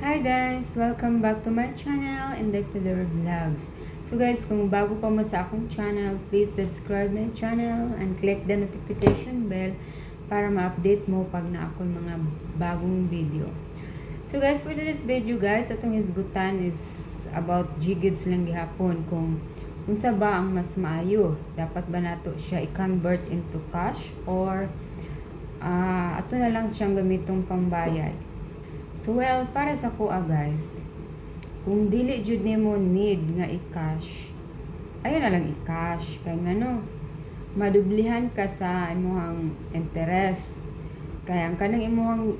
Hi guys! Welcome back to my channel, Inday Pillar Vlogs. So guys, kung bago pa mo sa akong channel, please subscribe my channel and click the notification bell para ma-update mo pag na ako mga bagong video. So guys, for today's video guys, atong isgutan is about G-Gibbs lang gihapon kung unsa ba ang mas maayo. Dapat ba nato siya i-convert into cash or ah ato na lang siyang gamitong pambayad. So well, para sa kuha guys, kung dili jud nimo need nga i-cash, ayun na lang i-cash kay ngano madublihan ka sa imong interest. Kaya ang kanang imong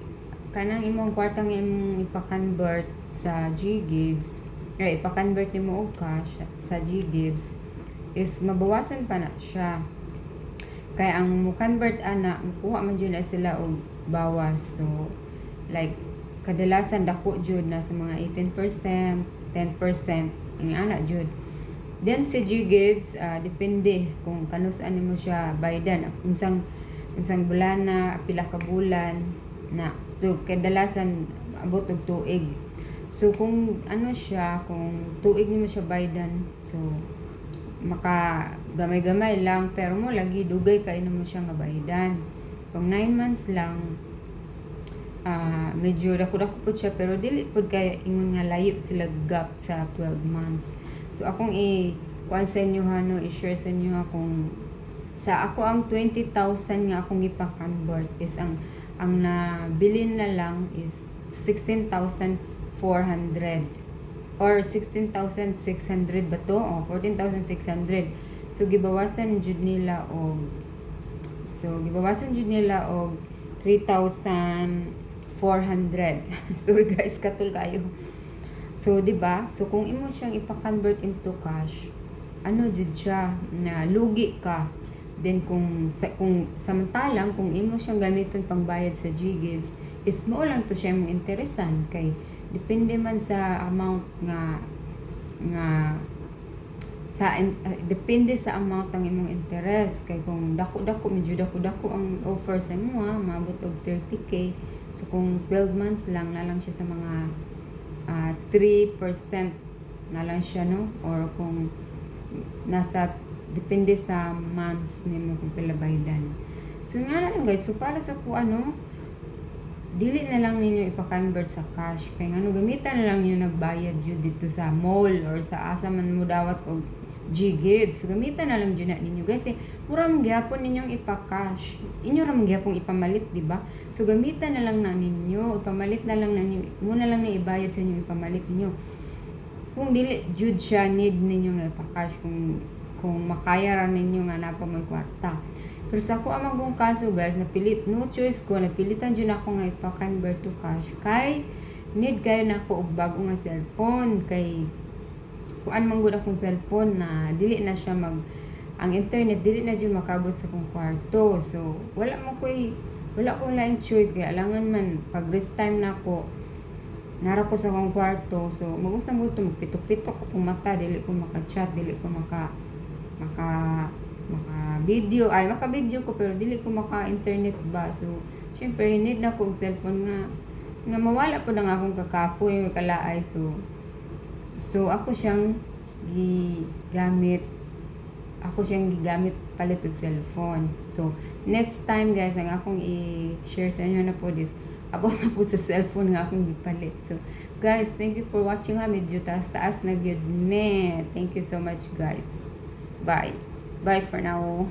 kanang imong kwarta nga imong ipa-convert sa G-Gibbs, ay ipa-convert nimo og cash sa G-Gibbs is mabawasan pa na siya. Kaya ang mo convert ana, mukuha man jud na sila og bawas. So like kadalasan dako jud na sa mga 18%, 10% ang ana jud. Then si G Gibbs, ah, depende kung kano saan mo siya baydan, unsang unsang bulana, pila ka bulan na to kadalasan abot og tuig. So kung ano siya, kung tuig nimo siya baydan, so maka gamay-gamay lang pero mo lagi dugay kay mo siya nga baydan. Kung 9 months lang, ah medyo dako-dako po siya pero dili pud kay ingon nga layo sila gap sa 12 months. So akong i kuan sa inyo hano i-share sa inyo akong sa ako ang 20,000 nga akong ipa-convert is ang ang nabilin na lang is 16,400 or 16,600 ba to? O, 14,600. So, gibawasan jud nila og So, gibawasan jud nila og 3,400. Sorry guys, katul kayo. So, 'di ba? So, kung imo siyang ipa-convert into cash, ano jud siya na lugi ka. Then kung sa, kung samantalang kung imo siyang gamiton pangbayad sa GGives, is mo lang to siya mong interesan kay depende man sa amount nga nga sa uh, depende sa amount ng imong interest kay kung dako-dako medyo dako-dako ang offer sa imo ha maabot og 30k so kung 12 months lang na lang siya sa mga ah, 3% na lang siya no? Or kung nasa depende sa months nimo kung pila baydan so nga na lang guys. So para sa ku ano dili na lang ninyo ipa-convert sa cash. Kay ngano gamitan na lang ninyo nagbayad jud dito sa mall or sa asa man mo dawat og G-Gives. So, gamitan na lang dyan ninyo. Guys, eh, mura man gyapon ninyong ipa-cash. Inyo ram gyapong ipamalit, di ba? So, gamitan na lang na ninyo. Ipamalit na lang na ninyo. Muna lang na ibayad sa inyo, ipamalit ninyo. Kung dili, jud siya, need ninyo nga ipa-cash. Kung, kung makaya ra ninyo nga napa mo kwarta. Pero sa ako amang kong kaso, guys, napilit, no choice ko, napilitan dyan ako nga ipa-convert to cash. Kay, need kayo na ako og bago nga cellphone. Kay, kuan man gud akong cellphone na dili na siya mag ang internet dili na jud makabot sa akong kwarto. So wala mo koy wala ko lain choice kaya alangan man pag rest time na ako nara ko sa akong kwarto. So magusta mo to magpitok-pitok ako mata dili ko maka-chat dili ko maka maka maka video. Ay maka video ko pero dili ko maka internet ba. So syempre need na ko cellphone nga nga mawala po na nga akong kakapoy kalaay. So So, ako siyang gigamit ako siyang gigamit palit og cellphone. So, next time guys, ang akong i-share sa inyo na po this about na po sa cellphone nga akong gipalit. So, guys, thank you for watching ha. Medyo taas-taas na gyud ne. Thank you so much guys. Bye. Bye for now.